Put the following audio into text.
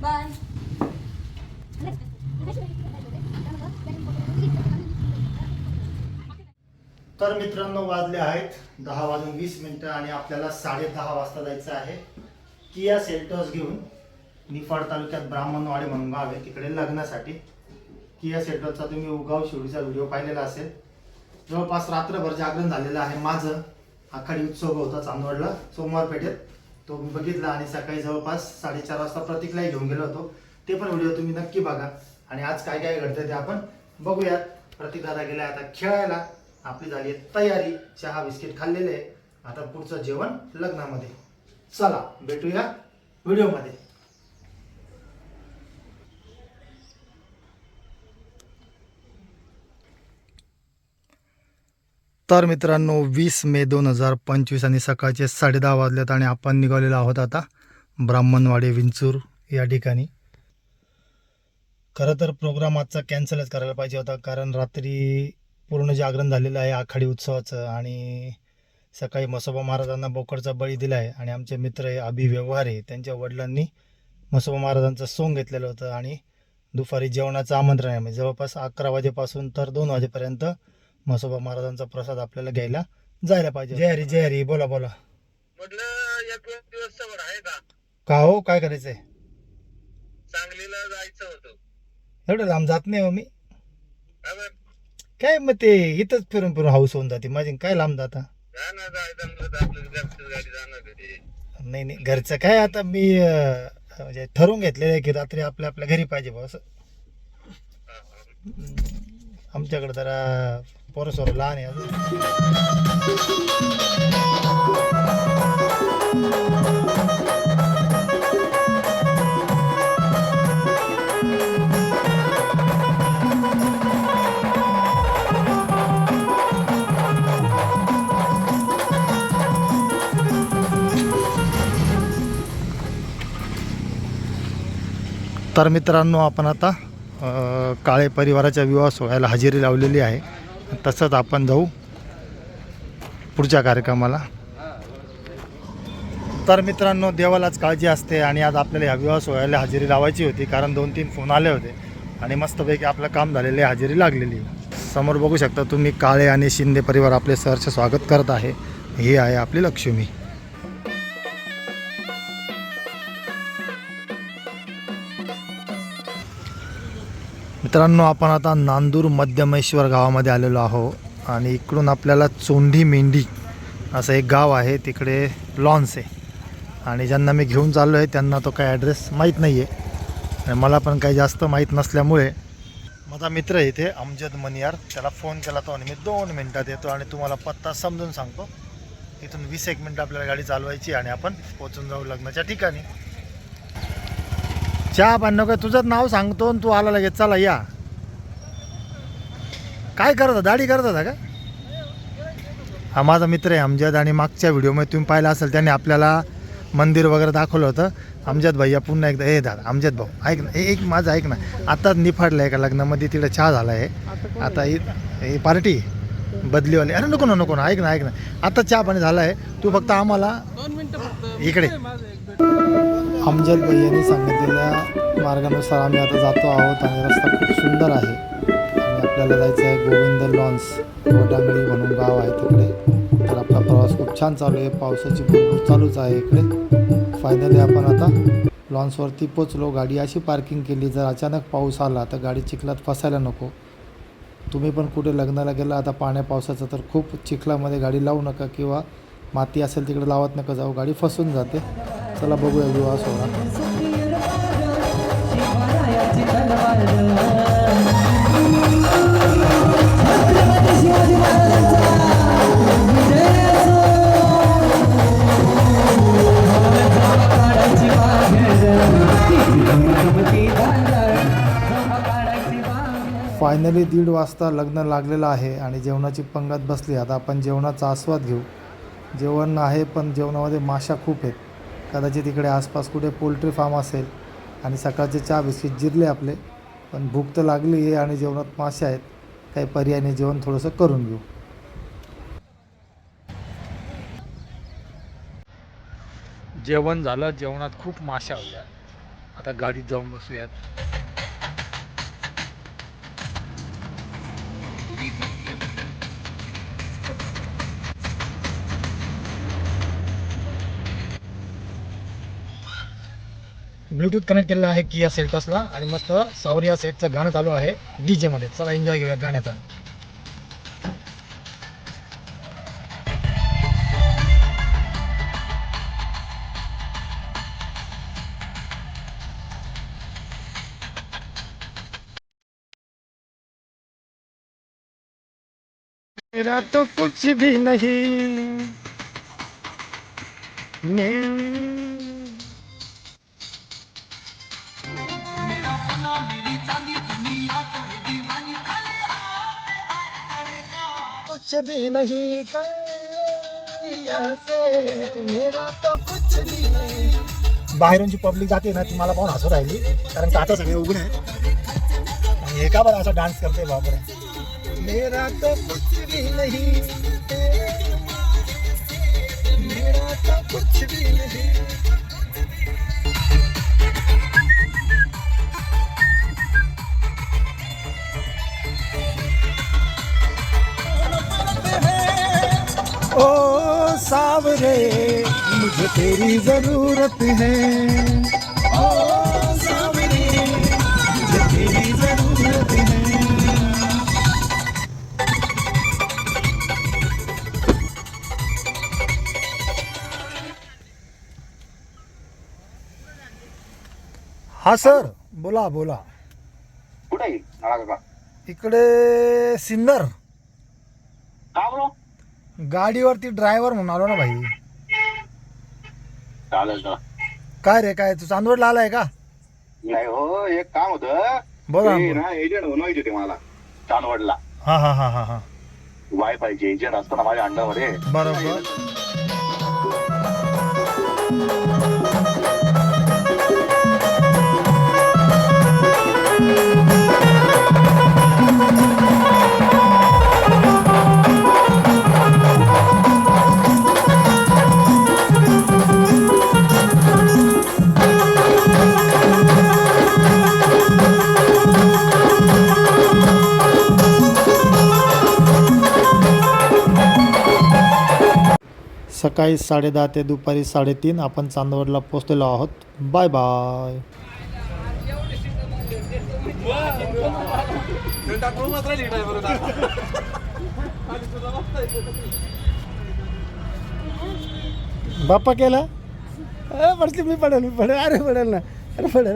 Bye तर मित्रांनो वाजले आहेत दहा वाजून वीस मिनिटं आणि आपल्याला साडे दहा वाजता जायचं आहे. किया सेल्टर्स घेऊन निफाड तालुक्यात ब्राह्मणवाडी म्हणून गाव आहे तिकडे लग्नासाठी. किया सेल्टर्सचा तुम्ही उगाव शिवडीचा व्हिडिओ पाहिलेला असेल. जवळपास रात्रभर जागरण झालेलं आहे माझं. आखाडी उत्सव होता चांदवडला सोमवार पेठेत. तो मी बघितला आणि सकाळी जवळपास साडेचार वाजता प्रतीकलाही घेऊन गेलो होतो. ते पण व्हिडिओ तुम्ही नक्की बघा. आणि आज काय काय घडतं ते आपण बघूयात. प्रतीक दादा गेला आता खेळायला. आपली झाली आहे तयारी. चहा बिस्किट खाल्लेले. आहे आता पुढचं जेवण लग्नामध्ये. चला भेटूया व्हिडिओमध्ये. तर मित्रांनो वीस मे दोन हजार पंचवीस आणि सकाळचे साडेदहा वाजलेत आणि आपण निघालेलो आहोत आता ब्राह्मणवाडी विंचूर या ठिकाणी. खरं तर प्रोग्राम आजचा कॅन्सलच करायला पाहिजे होता कारण रात्री पूर्ण जागरण झालेलं आहे आखाडी उत्सवाचं आणि सकाळी मसोबा महाराजांना बोकडचा बळी दिला आहे आणि आमचे मित्र हे अभिव्यवहार आहे. त्यांच्या वडिलांनी मसोबा महाराजांचं सोंग घेतलेलं होतं आणि दुपारी जेवणाचं आमंत्रण आहे. म्हणजे जवळपास अकरा वाजेपासून तर दोन वाजेपर्यंत मसोबा महाराजांचा प्रसाद आपल्याला घ्यायला जायला पाहिजे. जय हरी जय हरी. बोला बोला. म्हटलं एक दोन दिवस सवर आहे का? का हो? काय करायचंय? सांगलीला जायचं होतं. एवढं लांब जात नाही हो मी. हा बरं. काय मग ते इथंच फिरून फिरून हाऊस होऊन जाते. माझी काय लांब जाता? जा ना जायचं म्हणलं तर आपलं घरचीच गाडी जाणार कधी नाही नाही. घरचं काय आता मी अं, म्हणजे ठरवून घेतलेलं आहे की रात्री आपल्या आपल्या घरी पाहिजे बा असं. हा, हा. आमच्याकडे जरा पोरं सोरं लहान आहे तर मित्रांनो आपण आता काळे परिवाराच्या विवाह सोहळ्याला हजेरी लावलेली आहे. तसंच आपण जाऊ पुढच्या कार्यक्रमाला. तर मित्रांनो देवालाच काळजी असते आणि आज आपल्याला ह्या विवाह सोहळ्याला हजेरी लावायची होती कारण दोन तीन फोन आले होते आणि मस्तपैकी आपलं काम झालेले हजेरी लागलेली समोर बघू शकता तुम्ही काळे आणि शिंदे परिवार आपले सहर्ष स्वागत करत आहे. ही आहे आपली लक्ष्मी. मित्रांनो आपण आता नांदूर मध्यमेश्वर गावामध्ये आलेलो आहो आणि इकडून आपल्याला चोंडी मेंढी असं एक गाव आहे तिकडे लॉन्स आहे. आणि ज्यांना मी घेऊन चाललो आहे त्यांना तो काही ॲड्रेस माहीत नाही आहे आणि मला पण काही जास्त माहीत नसल्यामुळे माझा मित्र आहे इथे अमजद मनियार. त्याला फोन केला तो आणि मी दोन मिनटात येतो आणि तुम्हाला पत्ता समजून सांगतो. इथून वीस एक मिनटं आपल्याला गाडी चालवायची आणि आपण पोचून जाऊ लग्नाच्या ठिकाणी. चहा पाणी नको तुझं नाव सांगतो आणि तू आला लगेच. चला या. काय करत? दाढी करत होता का? हा माझा मित्र आहे अमजद आणि मागच्या व्हिडिओमध्ये तुम्ही पाहिलं असेल त्याने आपल्याला मंदिर वगैरे दाखवलं होतं. अमजद भैया पुन्हा एकदा ए दादा अमजद भाऊ ऐक ना एक माझं ऐक ना. आताच निफाडलं आहे का लग्नामध्ये तिकडे चहा झाला आहे. आता ही ही पार्टी? बदलीवाली अरे नको ना नको ना. ऐक ना ऐक ना. आता चहा पाणी झाला आहे तू फक्त आम्हाला इकडे. अमजद भैयांनी सांगितलेल्या मार्गानुसार आम्ही आता जातो आहोत आणि रस्ता खूप सुंदर आहे. आणि आपल्याला जायचं आहे गोविंद लॉन्स वडांगळी म्हणून गाव आहे तिकडे. तर आपला प्रवास खूप छान चालू आहे. पावसाची भरपूर चालूच आहे इकडे. फायनली आपण आता लॉन्सवरती पोचलो. गाडी अशी पार्किंग केली. जर अचानक पाऊस आला तर गाडी चिखलात फसायला नको. तुम्ही पण कुठे लग्नाला गेला आता पाण्या पावसाचं तर खूप चिखलामध्ये गाडी लावू नका किंवा माती असेल तिकडे लावत नका जाऊ गाडी फसून जाते. चला बघूया विवाह सोहळा. फायनली दीड वाजता लग्न लागलेलं आहे आणि जेवणाची पंगत बसली. आता आपण जेवणाचा आस्वाद घेऊ. जेवण आहे पण जेवणामध्ये माशा खूप आहेत. कदाचित इकडे आसपास कुठे पोल्ट्री फार्म असेल आणि सकाळचे चहा बिस्किट जिरले आपले पण भूक तर लागली आहे आणि जेवणात मासे आहेत. काही पर्यायाने जेवण थोडंसं करून घेऊ. जेवण झालं जेवणात खूप माशा होत्या. आता गाडीत जाऊन बसूयात. ब्लूटूथ कनेक्ट केलेला आहे किया सेल्टॉसला आणि मस्त सौर्या सेटचं गाणं चालू आहे डीजे मध्ये. चला एन्जॉय घेऊया गाण्याचा. मेरा तो कुछ भी नहीं। कुछ भी नहीं मेरा तो कुछ भी। नहीं बाहेरून जी पब्लिक जाते ना ती मला पाहून हसू राहिली. कारण का आता सगळे उघडे आणि एका बरं असा डान्स करते बापरे. मेरा तो कुछ भी नहीं मेरा तो कुछ भी नहीं मुझे तेरी जरूरत है। ओ सावरे मुझे तेरी जरूरत है। हा सर बोला बोला। कुठे आहे? नाळा काका इकडे सिन्नर. का बरो? गाडीवरती ड्रायव्हर म्हणून आलो ना भाई. चालेल चला काय रे काय तू चांदवडला आलाय का? नाही हो एक काम होतं. बोला ना, ना एजंट बनवायचे होते मला चांदवडला. हा हा हा हा हा. वायफायचे एजंट असतं ना माझ्या अंडामध्ये बरोबर. सकाळी साडेदहा ते दुपारी साडेतीन आपण चांदवडला पोचलेलो आहोत. Bye bye. बाप्पा केला? अरे मी पडेल मी पडेल. अरे पडेल ना. अरे पडेल